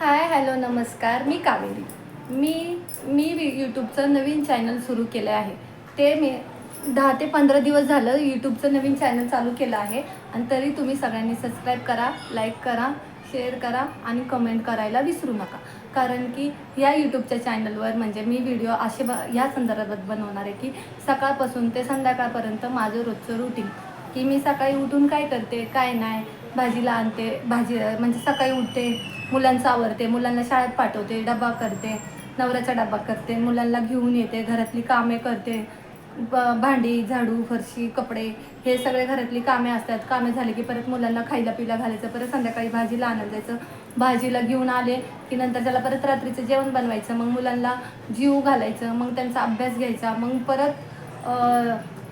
Hi hello नमस्कार. मी कावेरी. मी मी यूट्यूबचं नवीन channel सुरू केलं आहे. ते मी दहा ते पंधरा दिवस झालं यूट्यूबचं नवीन चॅनल चालू केलं आहे. आणि तरी तुम्ही सगळ्यांनी सबस्क्राईब करा लाईक करा शेअर करा आणि कमेंट करायला विसरू नका. कारण की या यूट्यूबच्या चॅनलवर म्हणजे मी व्हिडिओ असे ब ह्या संदर्भात बनवणार आहे की सकाळपासून ते संध्याकाळपर्यंत माझं रोजचं रुटीन की मी सकाळी उठून काय करते काय नाही भाजीला आणते. भाजी म्हणजे सकाळी उठते मुलांचं आवरते मुलांना शाळेत पाठवते डबा करते नवऱ्याचा डबा करते मुलांना घेऊन येते घरातली कामे करते ब- भांडी झाडू फरशी कपडे हे सगळे घरातली कामे असतात. कामे झाले की परत मुलांना खायला पिला घालायचं परत संध्याकाळी भाजीला आणायला जायचं. भाजीला घेऊन आले की नंतर त्याला परत रात्रीचं जेवण बनवायचं. मग मुलांना जीव घालायचं मग त्यांचा अभ्यास घ्यायचा मग परत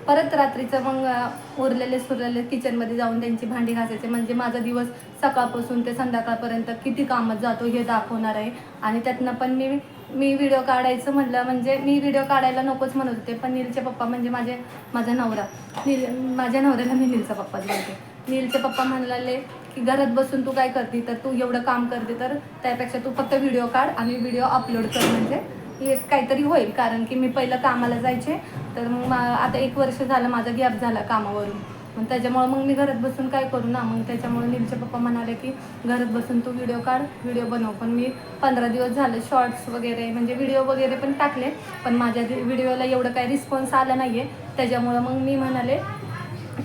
परत रात्रीचं मग उरलेले सुरलेले किचनमध्ये जाऊन त्यांची भांडी घासायचे. म्हणजे माझा दिवस सकाळपासून ते संध्याकाळपर्यंत किती कामात जातो हे दाखवणार आहे. आणि त्यातनं पण मी मी व्हिडिओ काढायचं म्हटलं म्हणजे मी व्हिडिओ काढायला नकोच म्हणत होते. पण नीलचे पप्पा म्हणजे माझे माझा नवरा. नील माझ्या नवऱ्याला मी नीलचा पप्पाच बोलते नीलचे पप्पा म्हणाले की घरात बसून तू काय करते? तर तू एवढं काम करते तर त्यापेक्षा तू फक्त व्हिडिओ काढ आणि व्हिडिओ अपलोड कर. म्हणजे हे काहीतरी होईल कारण की मी पहिलं कामाला जायचे तर मग मा- आता एक वर्ष झालं माझा गॅप झाला कामावरून. मग त्याच्यामुळं मग मी घरात बसून काय करू ना? मग त्याच्यामुळे नीलचे पप्पा म्हणाले की घरात बसून तू व्हिडिओ काढ व्हिडिओ बनव. पण मी पंधरा दिवस झाले शॉर्ट्स वगैरे म्हणजे व्हिडिओ वगैरे पण टाकले पण माझ्या व्हिडिओला एवढं काही रिस्पॉन्स आला नाही आहे त्याच्यामुळं मग मी म्हणाले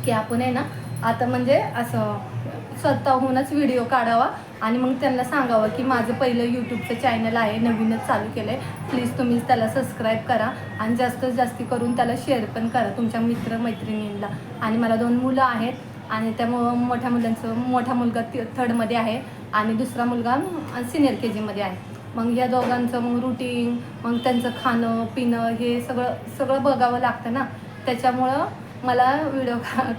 की आपण आहे ना आता म्हणजे असं स्वतःहूनच व्हिडिओ काढावा आणि मग त्यांना सांगावं की माझं पहिलं यूट्यूबचं चॅनल आहे नवीनच चालू केलं आहे प्लीज तुम्ही त्याला सबस्क्राईब करा आणि जास्तीत जास्ती करून त्याला शेअर पण करा तुमच्या मित्रमैत्रिणींना आणि मला दोन मुलं आहेत आणि त्यामुळं मोठ्या मुलांचं मोठा मुलगा थर्डमध्ये आहे आणि दुसरा मुलगा सिनियर के जीमध्ये आहे. मग या दोघांचं मग रुटीन मग त्यांचं खाणं पिणं हे सगळं सगळं बघावं लागतं ना. त्याच्यामुळं मला व्हिडिओ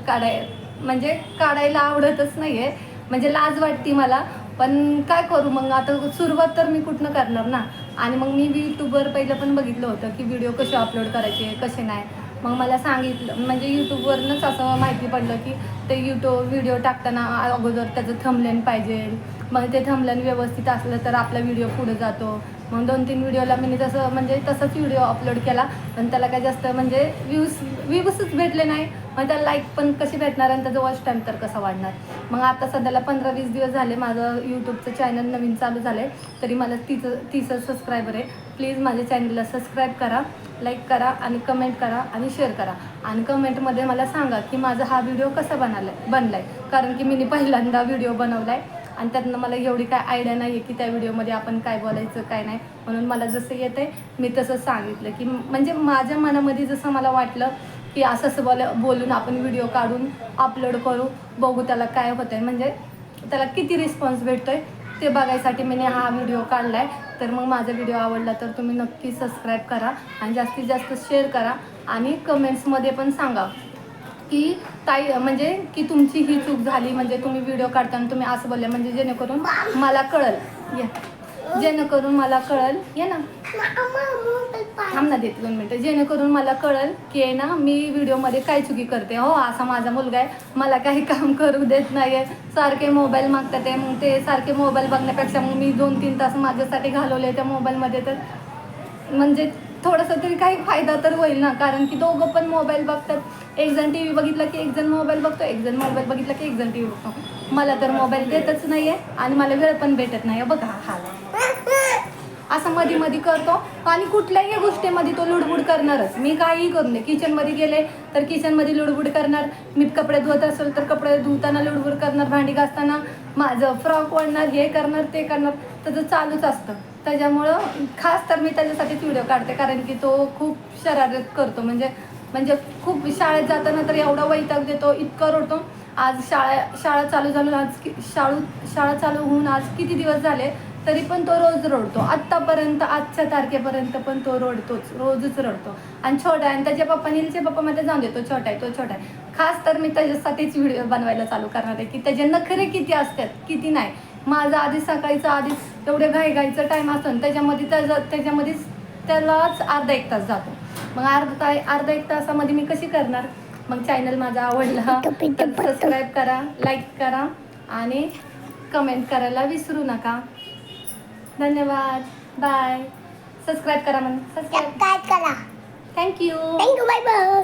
काढाय म्हणजे काढायला आवडतच नाही आहे म्हणजे लाज वाटते मला. पण काय करू मग? आता सुरुवात तर मी कुठनं करणार ना? आणि मग मी यूट्यूबवर पहिलं पण बघितलं होतं की व्हिडिओ कसे अपलोड करायचे कसे नाही. मग मला सांगितलं म्हणजे यूट्यूबवरनंच असं माहिती पडलं की ते यूट्यूब व्हिडिओ टाकताना अगोदर त्याचं थंबलेन पाहिजे. मग ते थंबलेन व्यवस्थित असलं तर आपला व्हिडिओ पुढे जातो. मग दोन तीन व्हिडिओला मी तसं म्हणजे तसंच व्हिडिओ अपलोड केला. पण त्याला काय जास्त म्हणजे व्ह्यूज व्ह्यूजच भेटले नाही. मग त्याला लाईक पण कशी भेटणार आणि त्याचा वॉच टाईम तर कसा वाढणार? मग आता सध्याला पंधरा वीस दिवस झाले माझं यूट्यूबचं चॅनल नवीन चालू झालं आहे तरी मला तिचं तिचं सबस्क्रायबर आहे प्लीज माझ्या चॅनलला सबस्क्राईब करा लाईक करा आणि कमेंट करा आणि शेअर करा. आणि कमेंटमध्ये मला सांगा की माझा हा व्हिडिओ कसा बनला आहे बनला आहे कारण की मी पहिल्यांदा व्हिडिओ बनवला आहे आणि त्यातनं मला एवढी काय आयडिया नाही आहे की त्या व्हिडिओमध्ये आपण काय बोलायचं काय नाही. म्हणून मला जसं येतं आहे मी तसं सांगितलं की म्हणजे माझ्या मनामध्ये जसं मला वाटलं की असं असं बोल बोलून आपण व्हिडिओ काढून अपलोड करू. बघू त्याला काय होतं आहे म्हणजे त्याला किती रिस्पॉन्स भेटतो आहे ते बघायसाठी मी हा व्हिडिओ काढला आहे तर मग माझा व्हिडिओ आवडला तर तुम्ही नक्की सबस्क्राईब करा आणि जास्तीत जास्त शेअर करा आणि कमेंट्समध्ये पण सांगा की ताई म्हणजे की तुमची ही चूक झाली म्हणजे तुम्ही व्हिडिओ काढताना तुम्ही असं बोलले म्हणजे जेणेकरून मला कळल. या जेणेकरून मला कळल ये ना. थांब ना देते दोन मिनटं. जेणेकरून मला कळल की आहे ना मी व्हिडिओमध्ये काय चुकी करते. हो असा माझा मुलगा आहे. मला काही काम करू देत नाही आहे सारखे मोबाईल मागतात आहे. मग ते सारखे मोबाईल बघण्यापेक्षा मग मी दोन तीन तास माझ्यासाठी घालवले त्या मोबाईलमध्ये तर. म्हणजे थोडंसं तरी काही फायदा तर होईल ना. कारण की दोघं पण मोबाईल बघतात. एक जण टी व्ही बघितला की एक जण मोबाईल बघतो एक जण मोबाईल बघितला की एक जण टी व्ही बघतो. मला तर मोबाईल देतच नाही आहे आणि मला वेळ पण भेटत नाही आहे बघा हा. असं मध्ये मध्ये करतो आणि कुठल्याही गोष्टीमध्ये तो लुडबुड करणारच. मी काहीही करू नये. किचनमध्ये गेले तर किचनमध्ये लुडबुड करणार. मी कपडे धुवत असेल तर कपडे धुताना लुडबुड करणार. भांडी घासताना माझं फ्रॉक वाढणार हे करणार ते करणार. त्याचं चालूच असतं. त्याच्यामुळं खास तर मी त्याच्यासाठीच व्हिडिओ काढते कारण की तो खूप शरारत करतो. म्हणजे म्हणजे खूप शाळेत जाताना तर एवढा वैताग देतो इतकं रडतो. आज शाळा शाळा चालू झालून आज की शाळू शाळा चालू होऊन आज किती दिवस झाले तरी पण तो रोज रडतो. आत्तापर्यंत आजच्या तारखेपर्यंत पण तो रडतोच रोजच रडतो. आणि छोटा आहे आणि त्याच्या पप्पा नीलचे पप्पा मध्ये जाऊन देतो छोटा आहे तो छोटा आहे. खास तर मी त्याच्यासाठीच व्हिडिओ बनवायला चालू करणार आहे की त्याचे नखरे किती असतात किती नाही. माझं आधी सकाळीचं आधीच एवढे घाई घाईचं टाईम असतो त्याच्यामध्ये त्याचा त्याच्यामध्येच त्यालाच अर्धा एक तास जातो. मग अर्धा ता अर्धा एक तासामध्ये मी कशी करणार? मग चॅनल माझा आवडला. सबस्क्राईब करा लाईक करा आणि कमेंट करायला विसरू नका. धन्यवाद. बाय सबस्क्राईब करा म्हणून. सबस्क्राईब करा. Thank you thank you bye bye